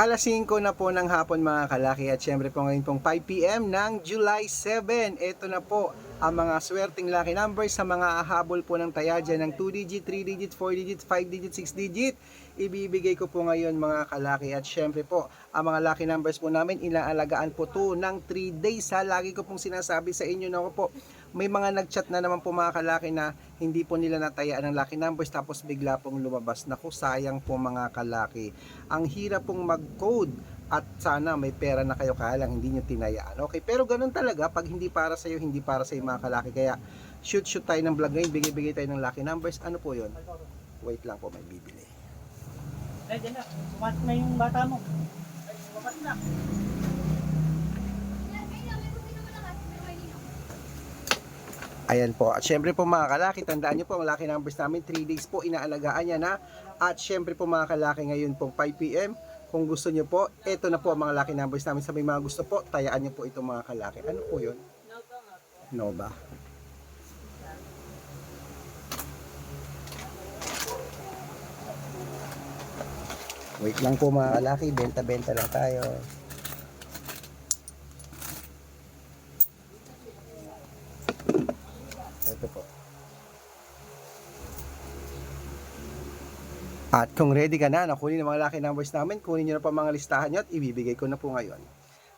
Alas 5 na po ng hapon mga kalaki at syempre po ngayon pong 5pm ng July 7. Ito na po ang mga swerteng lucky numbers sa mga ahabol po ng taya dyan ng 2 digit, 3 digit, 4 digit, 5 digit, 6 digit. Ibibigay ko po ngayon mga kalaki at syempre po ang mga lucky numbers po namin inaalagaan po to ng 3 days ha. Lagi ko pong sinasabi sa inyo na po may mga nagchat na naman po mga kalaki na hindi po nila natayaan ng lucky numbers tapos bigla pong lumabas. Naku, sayang po mga kalaki. Ang hirap pong mag-code at sana may pera na kayo kaya lang hindi nyo tinayaan. Okay, pero ganun talaga pag hindi para sa iyo, hindi para sa mga kalaki. Kaya shoot shoot tayo ng vlog ngayon, bigay-bigay tayo ng lucky numbers. Ano po 'yon? Wait lang po, may bibili. Dyan na. Sumasok na yung bata mo. Ay, sumakas na. Ayan po. At syempre po mga kalaki, tandaan nyo po, ang lucky numbers namin, 3 days po, inaalagaan niya na. At syempre po mga kalaki, ngayon pong 5pm, kung gusto nyo po, ito na po ang mga lucky numbers namin. Sa may mga gusto po, tayaan nyo po ito mga kalaki. Ano po yun? Nova. Wait lang po mga kalaki, benta-benta lang tayo. At kung ready ka na, nakunin ang mga lucky numbers namin, kunin nyo na ang mga listahan nyo at ibibigay ko na po ngayon.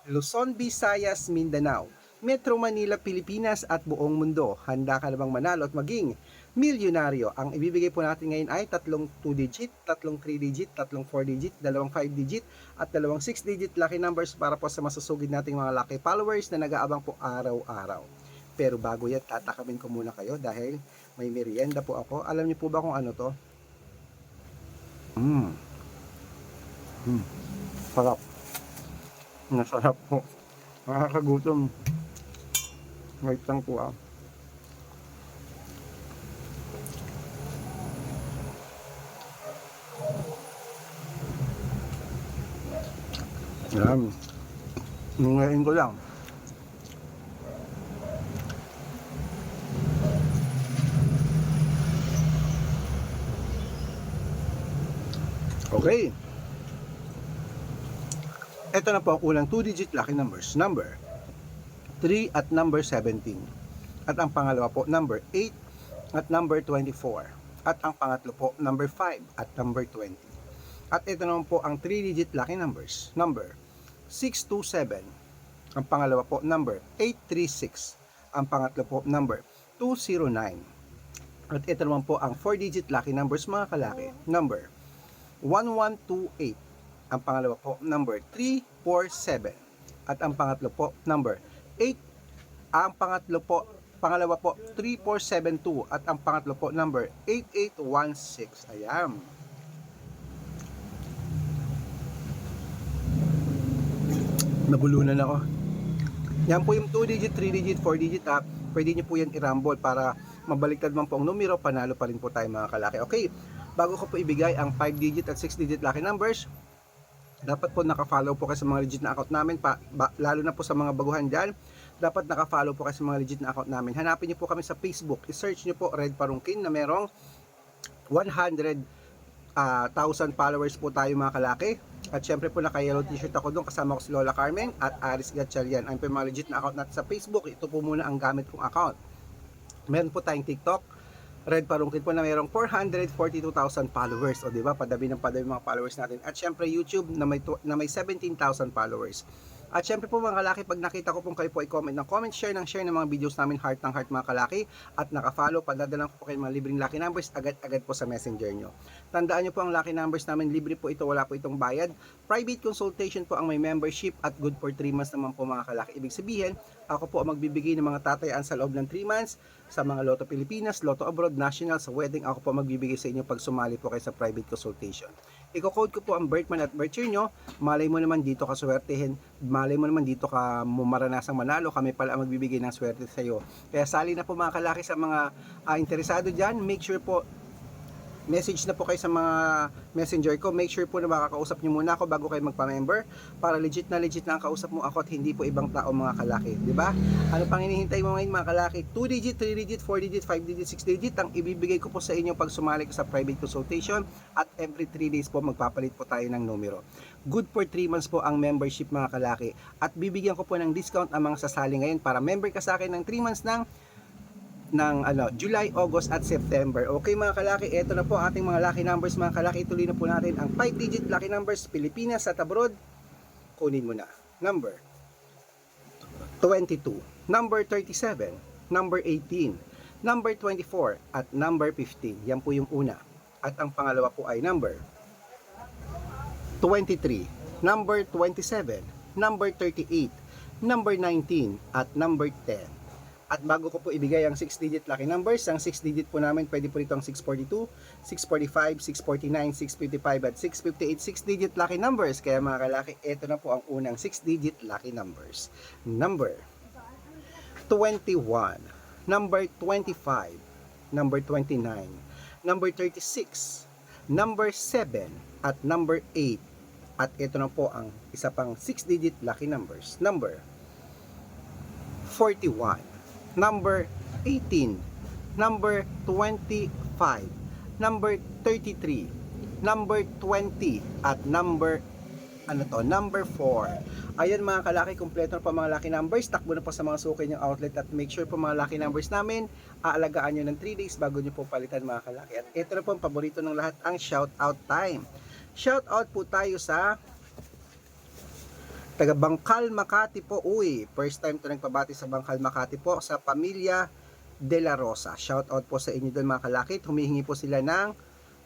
Luzon, Visayas, Mindanao, Metro Manila, Pilipinas at buong mundo. Handa ka na bang manalo at maging milyonaryo? Ang ibibigay po natin ngayon ay tatlong 2-digit, tatlong 3-digit, tatlong 4-digit, dalawang 5-digit at dalawang 6-digit lucky numbers para po sa masusugid nating mga lucky followers na nag-aabang po araw-araw. Pero bago yan, tatakamin ko muna kayo dahil may merienda po ako. Alam niyo po ba kung ano to? Mmm. Mm. Sarap. Nasarap po. Nakakagutom. Wait lang po ah. Yan. Nungayin ko lang. Okay. Ito na po ang unang 2-digit lucky numbers. Number 3 at number 17. At ang pangalawa po, number 8 at number 24. At ang pangatlo po, number 5 at number 20. At ito naman po ang 3-digit lucky numbers. Number 627. Ang pangalawa po, number 836. Ang pangatlo po, number 209. At ito naman po ang 4-digit lucky numbers mga kalaki. Number 1128. Ang pangalawa po, number 347. At ang pangatlo po, number 8. Ang pangatlo po, pangalawa po, 3472. At ang pangatlo po, number 8816. Ayan. Nabulunan ako. Yan po yung 2 digit, 3 digit, 4 digit app. Pwede nyo po yan i-rumble para mabaliktad man po ang numero, panalo pa rin po tayo mga kalaki. Okay, bago ko po ibigay ang 5 digit at 6 digit lucky numbers, dapat po naka-follow po kayo sa mga legit na account namin, pa, ba, lalo na po sa mga baguhan dyan, dapat naka-follow po kayo sa mga legit na account namin. Hanapin niyo po kami sa Facebook, i-search niyo po Red Parungkin na merong 100,000 followers po tayo mga kalaki. At syempre po naka-yellow t-shirt ako doon kasama ko si Lola Carmen at Aris Gatchalian. Ang po yung mga legit na account natin sa Facebook. Ito po muna ang gamit kong account. Meron po tayong TikTok. Red Parungkit po na mayroong 442,000 followers. O di ba? Padabi ng padabi mga followers natin. At syempre YouTube na may, na may 17,000 followers. At syempre po mga kalaki, pag nakita ko pong kayo po i-comment ng comment, share ng share ng mga videos namin, heart ng heart mga kalaki, at naka-follow, padadalan ko po kayo mga libreng lucky numbers, agad-agad po sa messenger nyo. Tandaan nyo po ang lucky numbers namin, libre po ito, wala po itong bayad. Private consultation po ang may membership at good for 3 months naman po mga kalaki. Ibig sabihin, ako po ang magbibigay ng mga tatayaan sa loob ng 3 months sa mga Lotto Pilipinas, Lotto Abroad, National, sa wedding, ako po magbibigay sa inyo pag sumali po kayo sa private consultation. Iko-code ko po ang birth month at birth year nyo. Malay mo naman dito ka swertehin. Malay mo naman dito ka maranasang manalo. Kami pala ang magbibigay ng swerte sa iyo. Kaya sali na po mga kalaki sa mga ah, interesado dyan. Make sure po message na po kayo sa mga messenger ko. Make sure po na makakausap nyo muna ako bago kayo magpa-member para legit na legit na ang kausap mo ako at hindi po ibang tao mga kalaki. Di ba? Ano pang hinihintay mo ngayon mga kalaki? 2 digit, 3 digit, 4 digit, 5 digit, 6 digit ang ibibigay ko po sa inyo pag sumali ko sa private consultation at every 3 days po magpapalit po tayo ng numero. Good for 3 months po ang membership mga kalaki at bibigyan ko po ng discount ang mga sasali ngayon para member ka sa akin ng 3 months ng ng ano, July, August at September. Okay mga kalaki, ito na po ating mga lucky numbers mga kalaki. Ituloy na po natin ang 5 digit lucky numbers Pilipinas at abroad. Kunin mo na. Number 22, number 37, number 18, number 24 at number 15. Yan po yung una. At ang pangalawa po ay number 23, number 27, number 38, number 19 at number 10. At bago ko po ibigay ang 6-digit lucky numbers, ang 6-digit po namin pwede po rito ang 642, 645, 649, 655 at 658 6-digit lucky numbers. Kaya mga kalaki, ito na po ang unang 6-digit lucky numbers. Number 21, number 25, number 29, number 36, number 7 at number 8. At ito na po ang isa pang 6-digit lucky numbers. Number 41, number 18, number 25, number 33, number 20, at number ano to, number 4. Ayan mga kalaki, kompleto na po mga lucky numbers. Takbo na po sa mga suki niyong outlet at make sure po mga lucky numbers namin, aalagaan nyo ng 3 days bago nyo po palitan mga kalaki. At ito na po ang paborito ng lahat, ang shout out time. Shout out po tayo sa taga Bangkal, Makati po. Uy, first time to nagpabati sa Bangkal, Makati po sa pamilya De La Rosa. Shout out po sa inyo doon mga kalakit. Humihingi po sila ng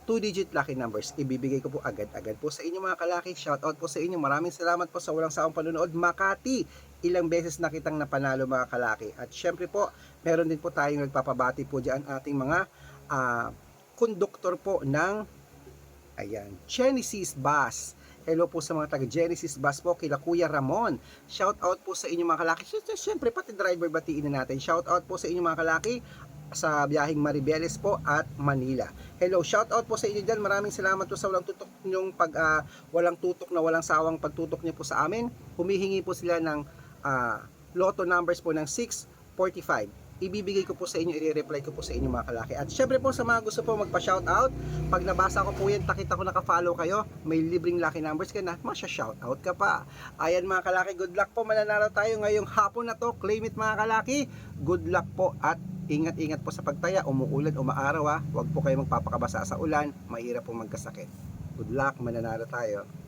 2-digit lucky numbers. Ibibigay ko po agad-agad po sa inyo mga kalaki. Shout out po sa inyo. Maraming salamat po sa walang sawang panunood. Makati, ilang beses na kitang napanalo mga kalaki. At syempre po, meron din po tayong nagpapabati po dyan ating mga ah, konduktor po ng ayan, Genesis Bus. Hello po sa mga taga Genesis Bus po kila Kuya Ramon. Shout out po sa inyo mga kalaki. Syempre pati driver batiin na natin. Shout out po sa inyo mga kalaki sa biyaheng Maribeles po at Manila. Hello, shout out po sa inyo dyan. Maraming salamat po sa walang tutok nyong pag ah, walang tutok na walang sawang pagtutok niyo po sa amin. Humihingi po sila ng ah, lotto numbers po ng 645 ibibigay ko po sa inyo, i-reply ko po sa inyo mga kalaki. At syempre po sa mga gusto po magpa-shoutout, pag nabasa ko po yan, takita ko naka-follow kayo, may libreng lucky numbers ka na, masya-shoutout ka pa. Ayan mga kalaki, good luck po, mananalo tayo ngayong hapon na to, claim it mga kalaki, good luck po at ingat-ingat po sa pagtaya, umuulan, umaaraw ha, huwag po kayo magpapakabasa sa ulan, mahirap po magkasakit. Good luck, mananalo tayo.